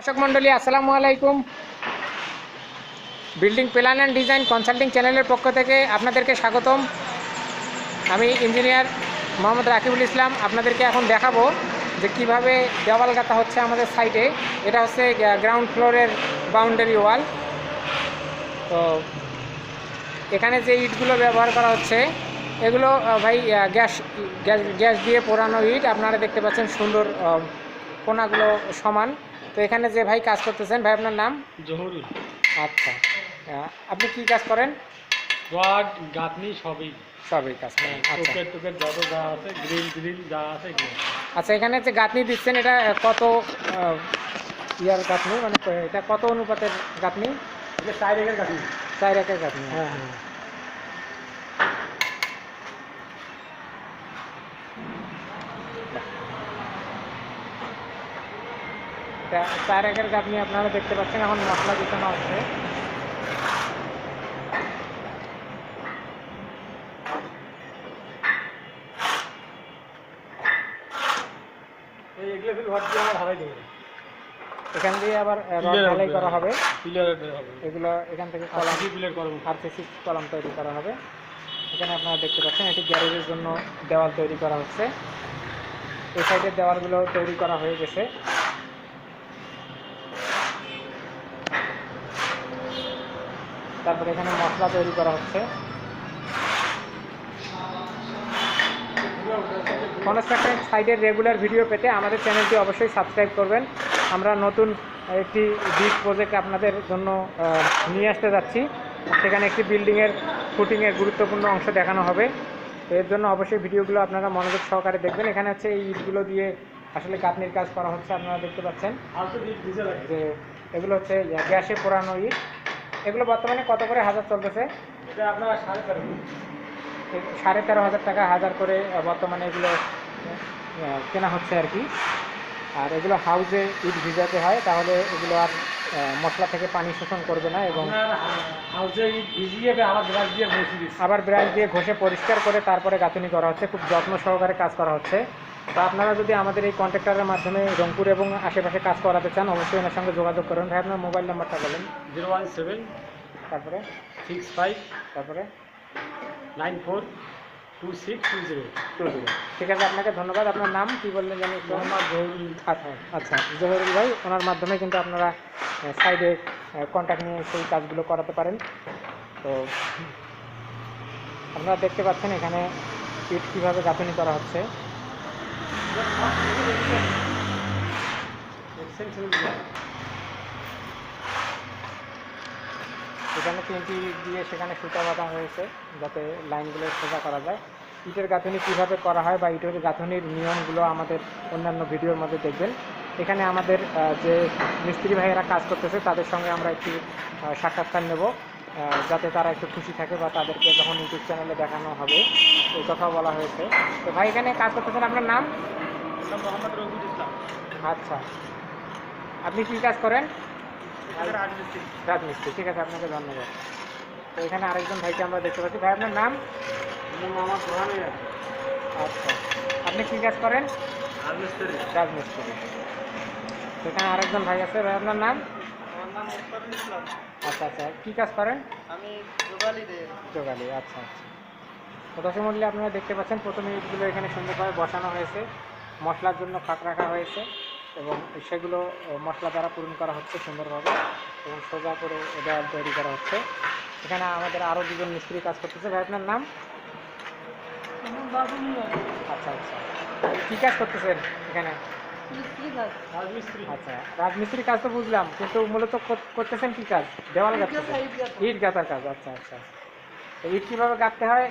দর্শক মণ্ডলী, আসসালামু আলাইকুম। Building plan and design consulting চ্যানেলের পক্ষ থেকে আপনাদেরকে স্বাগতম। আমি ইঞ্জিনিয়ার মোহাম্মদ রাকিবুল ইসলাম, আপনাদেরকে এখন দেখাবো যে কীভাবে দেওয়াল গাঁথা হচ্ছে আমাদের সাইটে এটা হচ্ছে গ্রাউন্ড ফ্লোরের বাউন্ডারি ওয়াল তো এখানে যে ইটগুলো ব্যবহার করা হচ্ছে, এগুলো ভাই গ্যাস গ্যাস গ্যাস দিয়ে পোড়ানো ইট। আপনারা দেখতে পাচ্ছেন সুন্দর কোনাগুলো সমান। তো এখানে যে ভাই কাজ করতেছেন ভাই আপনার নাম? জহুরুল। আচ্ছা। আপনি কি কাজ করেন? রড গাঁথনি সবই। সবই কাজ করেন আচ্ছা। টুকের টুকের যত যা আছে গ্রিল গ্রিল যা আছে আচ্ছা এখানে যে গাঁথনি দিচ্ছেন এটা কত ইয়ার গাঁথনি? মানে এটা কত অনুপাতের গাঁথনি? এটা চার একের গাঁথনি। চার একের গাঁথনি হ্যাঁ হ্যাঁ। এটা চার একের গাঁথনি আপনারা দেখতে পাচ্ছেন এখন মশলা হারাই দেবে। এখান দিয়ে আবার ঢালাই করা হবে। এগুলো এখান থেকে কলাম আরসিসি কলাম তৈরি করা হবে। এখানে আপনারা দেখতে পাচ্ছেন এটি গ্যারেজের জন্য দেওয়াল তৈরি করা হচ্ছে। এই সাইডের দেওয়ালগুলো তৈরি করা হয়ে গেছে। তারপরে এখানে মশলা তৈরি করা হচ্ছে। কনস্ট্রাকশন সাইডের রেগুলার ভিডিও পেতে আমাদের চ্যানেলটি অবশ্যই সাবস্ক্রাইব করবেন। আমরা নতুন একটি বিগ প্রজেক্ট আপনাদের জন্য নিয়ে আসতে যাচ্ছি। সেখানে একটি বিল্ডিংয়ের ফুটিংয়ের গুরুত্বপূর্ণ অংশ দেখানো হবে। এর জন্য অবশ্যই ভিডিওগুলো আপনারা মনোযোগ সহকারে দেখবেন। এখানে হচ্ছে এই ইটগুলো দিয়ে আসলে গাঁথনির কাজ করা হচ্ছে, আপনারা দেখতে পাচ্ছেন। যে এগুলো হচ্ছে গ্যাসে পোড়ানো ইট। এগুলো বর্তমানে কত করে হাজার চলতেছে? এটা আপনার সাড়ে তেরো সাড়ে তেরো হাজার টাকা হাজার করে বর্তমানে এগুলো কেনা হচ্ছে আর কি। আর এগুলো হাউজে ইট ভিজাতে হয় তাহলে এগুলো আর মশলা থেকে পানি শোষণ করবে না এবং আপনার হাউসে ভিজিয়ে আবার ব্রাশ দিয়ে আবার ব্রাশ দিয়ে ঘষে পরিষ্কার করে তারপরে গাঁথনি করা হচ্ছে। খুব যত্ন সহকারে কাজ করা হচ্ছে। তো আপনারা যদি আমাদের এই কন্ট্রাক্টরের মাধ্যমে রংপুর এবং আশেপাশে কাজ করাতে চান অবশ্যই এনার সঙ্গে যোগাযোগ করুন। ভাই আপনার মোবাইল নাম্বারটা বলেন। জিরো ওয়ান সেভেন তারপরে? সিক্স ফাইভ তারপরে? Nine four two six two zero. Two zero. ঠিক আছে আপনাকে ধন্যবাদ। আপনার নাম কি বললেন জানি মোহাম্মদ জহুরুল। আচ্ছা আচ্ছা জহিরুল ভাই ওনার মাধ্যমে কিন্তু আপনারা সাইডে কন্ট্যাক্ট নিয়ে সেই কাজগুলো করাতে পারেন। তো আপনারা দেখতে পাচ্ছেন এখানে ইট কীভাবে গাঁথনি করা হচ্ছে। এখানে তিনটি দিয়ে সেখানে সুতা বাঁধা হয়েছে যাতে লাইনগুলো সোজা করা যায়। ইটের গাঁথনি কীভাবে করা হয় বা ইটের গাঁথনির নিয়মগুলো আমাদের অন্যান্য ভিডিওর মধ্যে দেখবেন। এখানে আমাদের যে মিস্ত্রি ভাইয়েরা কাজ করতেছে, তাদের সঙ্গে আমরা একটি সাক্ষাৎকার নেব। যাতে তারা একটু খুশি থাকে বা তাদেরকে যখন ইউটিউব চ্যানেলে দেখানো হবে এই কথাও বলা হয়েছে। তো ভাই এখানে কাজ করতেছেন আপনার নাম? মোহাম্মদ রফিক ইসলাম। আচ্ছা। আপনি কী কাজ করেন? রাজমিস্ত্রি। ঠিক আছে আপনাকে ধন্যবাদ। তো এখানে আরেকজন ভাইকে আমরা দেখতে পাচ্ছি। ভাই আপনার নাম? মোহাম্মদ সোহানি আচ্ছা। আপনি কী কাজ করেন? রাজমিস্ত্রি। রাজমিস্ত্রি। তো এখানে আরেকজন ভাই আছে। ভাই আপনার নাম? নাম মোস্তাফিজ ইসলাম। আচ্ছা আচ্ছা কী কাজ করেন? আমি যোগালি যোগালি আচ্ছা আচ্ছা। তো দর্শক মন্ডলী আপনারা দেখতে পাচ্ছেন প্রথমে ইটগুলো এখানে সুন্দরভাবে বসানো হয়েছে। মশলার জন্য ফাঁক রাখা হয়েছে এবং সেগুলো মশলা দ্বারা পূরণ করা হচ্ছে সুন্দরভাবে এবং সোজা করে দেওয়াল তৈরি করা হচ্ছে। এখানে আমাদের আরও দুজন মিস্ত্রি কাজ করতেছে। ভাই আপনার নাম? আচ্ছা আচ্ছা। কী কাজ করতেছেন এখানে? আচ্ছা রাজমিস্ত্রির কাজ তো বুঝলাম কিন্তু মূলত করতেছেন কি কাজ? দেওয়াল গাঁথতেছেন। ইট গাঁথার। কাজ আচ্ছা আচ্ছা তো ইট কীভাবে গাঁথতে হয়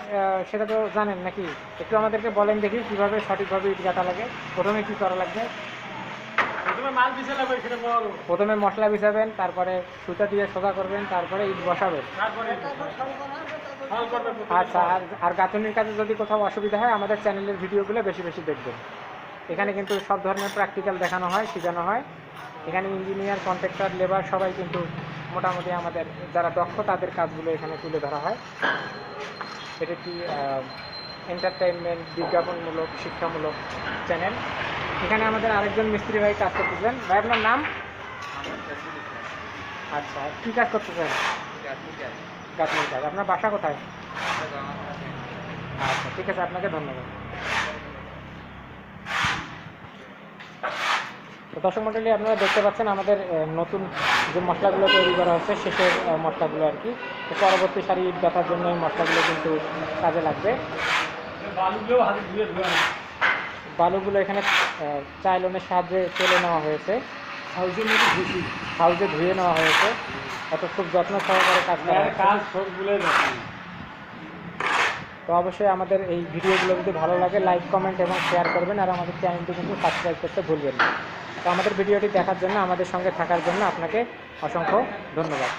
সেটা তো জানেন নাকি? একটু আমাদেরকে বলেন দেখি কীভাবে সঠিকভাবে ইট গাঁথা লাগে। প্রথমে কী করা লাগবে? প্রথমে মশলা বিছাবেন তারপরে সুতা দিয়ে সোজা করবেন তারপরে ইট বসাবেন। আচ্ছা আর আর গাঁথনির কাজে যদি কোথাও অসুবিধা হয় আমাদের চ্যানেলের ভিডিওগুলো বেশি বেশি দেখবেন। এখানে কিন্তু সব ধরনের প্র্যাকটিক্যাল দেখানো হয়, শেখানো হয়। এখানে ইঞ্জিনিয়ার কন্ট্রাক্টর লেবার সবাই কিন্তু মোটামুটি আমাদের যারা দক্ষ তাদের কাজগুলো এখানে তুলে ধরা হয়। এটা একটি এন্টারটেনমেন্ট বিজ্ঞাপনমূলক, শিক্ষামূলক চ্যানেল এখানে আমাদের আরেকজন মিস্ত্রি ভাই কাজ করতেছেন। ভাই, আপনার নাম? আচ্ছা কী কাজ করতেছেন? কাজ। আপনার বাসা কোথায়? আচ্ছা ঠিক আছে, আপনাকে ধন্যবাদ। দর্শক মণ্ডলী আপনারা দেখতে পাচ্ছেন আমাদের নতুন যে মশলাগুলো তৈরি করা হচ্ছে, শেষের মশলাগুলো আর কি। পরবর্তী ইট গাঁথার জন্য এই মশলাগুলো কিন্তু কাজে লাগবে। বালুগুলো এখানে চাইলনের সাহায্যে তুলে নেওয়া হয়েছে। মধ্যে হাউজে ধুয়ে নেওয়া হয়েছে। অত খুব যত্ন সহকারে কাজ করা তো অবশ্যই আমাদের এই ভিডিওগুলো যদি ভালো লাগে, লাইক, কমেন্ট এবং শেয়ার করবেন। আর আমাদের চ্যানেলটি কিন্তু সাবস্ক্রাইব করতে ভুলবেন না। তো আমাদের ভিডিওটি দেখার জন্য আমাদের সঙ্গে থাকার জন্য আপনাকে অসংখ্য ধন্যবাদ।